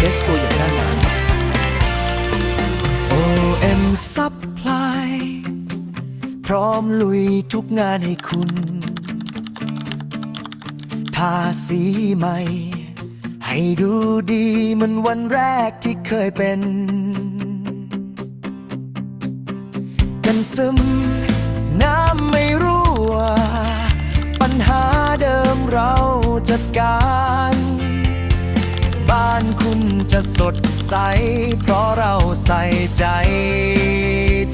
เทสตัวอย่างหน้างาน OM Supply พร้อมลุยทุกงานให้คุณทาสีใหม่ ให้ดูดีเหมือนวันแรกที่เคยเป็น กันซึมน้ำไม่รั่วปัญหาเดิมเราจัดการ บ้านคุณจะสดใส เพราะเราใส่ใจ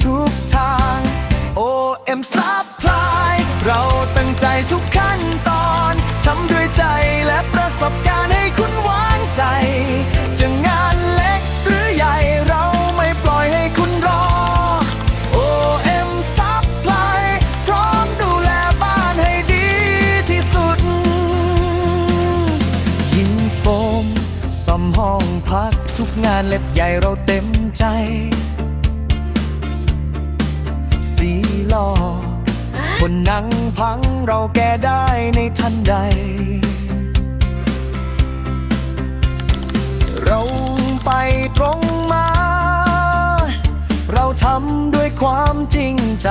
ทุกทาง OM Supply เราตั้งใจทุกขั้นตอน ทำด้วยใจและประสบการณ์ งพักทุกงานเล็บใหญ่เราเต็มใจ สีลอบนหนังพังเราแก้ได้ในทันใด เราไปตรงมา เราทำด้วยความจริงใจ